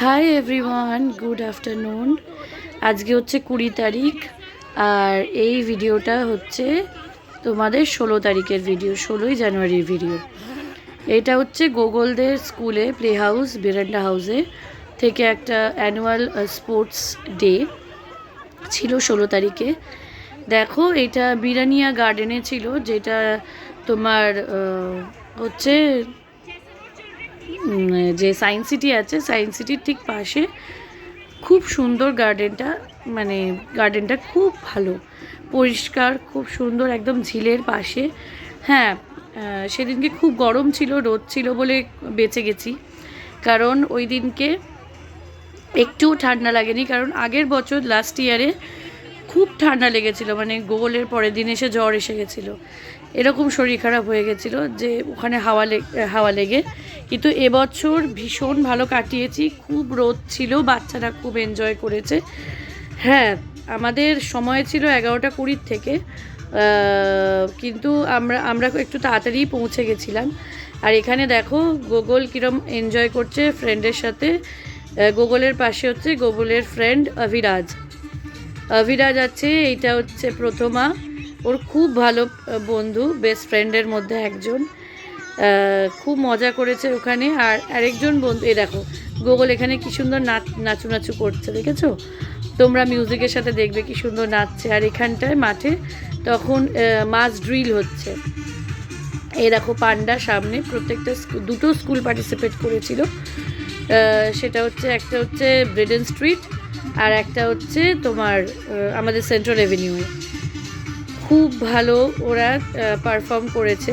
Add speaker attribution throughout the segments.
Speaker 1: Hi everyone good afternoon আজকে হচ্ছে কুড়ি তারিখ, আর এই ভিডিওটা হচ্ছে তোমাদের ষোলো তারিখের ভিডিও, ষোলোই জানুয়ারির ভিডিও। এটা হচ্ছে গোগলদের স্কুলে, প্লে হাউস, বেরান্ডা হাউসে থেকে একটা অ্যানুয়াল স্পোর্টস ডে ছিল ষোলো তারিখে। দেখো, এটা বিরানিয়া গার্ডেনে ছিল, যেটা তোমার হচ্ছে যে সায়েন্স সিটি আছে সায়েন্স সিটির ঠিক পাশে খুব সুন্দর গার্ডেনটা মানে গার্ডেনটা খুব ভালো। পরিষ্কার, খুব সুন্দর, একদম ঝিলের পাশে। হ্যাঁ সেদিনকে খুব গরম ছিল, রোদ ছিল বলে বেঁচে গেছি। কারণ ওই দিনকে একটুও ঠান্ডা লাগেনি, কারণ আগের বছর লাস্ট ইয়ারে খুব ঠান্ডা লেগেছিল মানে গোগলের পরের দিন এসে জ্বর এসে গেছিল। এরকম শরীর খারাপ হয়ে গেছিল যে ওখানে হাওয়া লেগে হাওয়া লেগে। কিন্তু এবছর ভীষণ ভালো কাটিয়েছি, খুব রোদ ছিল, বাচ্চারা খুব এনজয় করেছে। হ্যাঁ আমাদের সময় ছিল এগারোটা কুড়ির থেকে কিন্তু আমরা আমরা একটু তাড়াতাড়ি পৌঁছে গেছিলাম। আর এখানে দেখো গোগল কীরম এনজয় করছে ফ্রেন্ডের সাথে। গোগলের পাশে হচ্ছে গোগলের ফ্রেন্ড অভিরাজ। অভিরাজ আছে, এইটা হচ্ছে প্রথমা। ওর খুব ভালো বন্ধু বেস্ট ফ্রেন্ডের মধ্যে একজন। খুব মজা করেছে ওখানে। আর আরেকজন বন্ধু এ দেখো, গোগল এখানে কি সুন্দর নাচ নাচু নাচু করছে, দেখেছ? তোমরা মিউজিকের সাথে দেখবে কি সুন্দর নাচছে। আর এখানটায় মাঠে তখন মাছ ড্রিল হচ্ছে। এই দেখো পান্ডা সামনে, প্রত্যেকটা দুটো স্কুল পার্টিসিপেট করেছিল। সেটা হচ্ছে, একটা হচ্ছে ব্রেডেন স্ট্রিট আর একটা হচ্ছে তোমার আমাদের সেন্ট্রাল এভিনিউয়ে খুব ভালো ওরা পারফর্ম করেছে।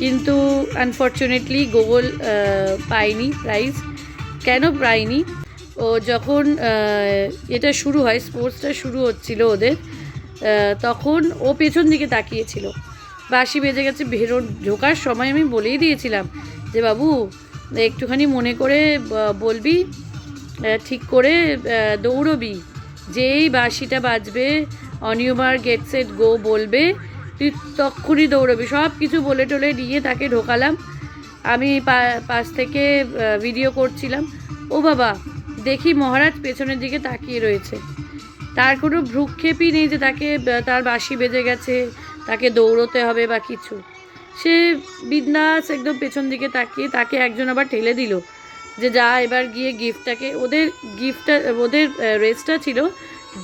Speaker 1: কিন্তু আনফর্চুনেটলি গুগল পায়নি প্রাইজ কেন পায়নি? ও যখন এটা শুরু হয় স্পোর্টসটা শুরু হচ্ছিল ওদের তখন ও পেছন দিকে তাকিয়েছিল। বাসি বেজে গেছে বেরোন ঢোকার সময় আমি বলেই দিয়েছিলাম যে, বাবু, একটুখানি মনে করে বলবি ঠিক করে দৌড়বি। যেই বাঁশিটা বাজবে অনিয়মার গেট সেট গো বলবে, তুই তক্ষুনি দৌড়বি। সব কিছু বলে টলে নিয়ে তাকে ঢোকালাম। আমি পাশ থেকে ভিডিও করছিলাম। ও বাবা, দেখি মহারাজ পেছনের দিকে তাকিয়ে রয়েছে। তার কোনো ভ্রুক্ষেপই নেই যে তাকে তার বাঁশি বেজে গেছে, তাকে দৌড়তে হবে বা কিছু। সে বিন্দাস একদম পেছন দিকে তাকিয়ে তাকে একজন আবার ঠেলে দিল। যে যা এবার গিয়ে গিফটটাকে ওদের গিফটটা ওদের রেসটা ছিল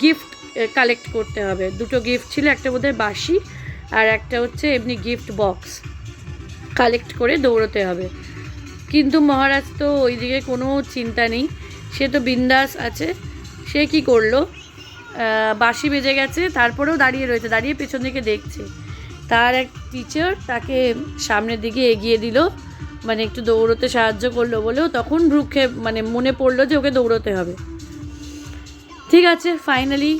Speaker 1: গিফট কালেক্ট করতে হবে। দুটো গিফট ছিল, একটা বোধহয় বাঁশি আর একটা হচ্ছে এমনি গিফট বক্স কালেক্ট করে দৌড়তে হবে। কিন্তু মহারাজ তো ওইদিকে কোনো চিন্তা নেই, সে তো বিন্দাস আছে, সে কি করল? বাঁশি বেজে গেছে, তারপরেও দাঁড়িয়ে রয়েছে, দাঁড়িয়ে পেছন দিকে দেখছে। তার এক টিচার তাকে সামনের দিকে এগিয়ে দিল মানে একটু দৌড়তে সাহায্য করল বলেও তখন ভ্রুক্ষে মানে মনে পড়ল যে ওকে দৌড়তে হবে। ঠিক আছে ফাইনালি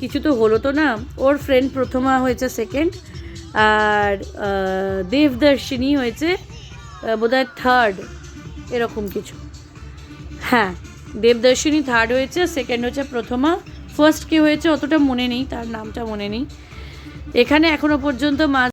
Speaker 1: কিছু তো হলো তো না। ওর ফ্রেন্ড প্রথমা হয়েছে সেকেন্ড আর দেবদর্শিনী হয়েছে বোধহয় থার্ড এরকম কিছু। হ্যাঁ দেবদর্শিনী থার্ড হয়েছে সেকেন্ড হচ্ছে প্রথমা। ফার্স্ট কে হয়েছে অতটা মনে নেই, তার নামটা মনে নেই। এখানে এখনও পর্যন্ত মাছ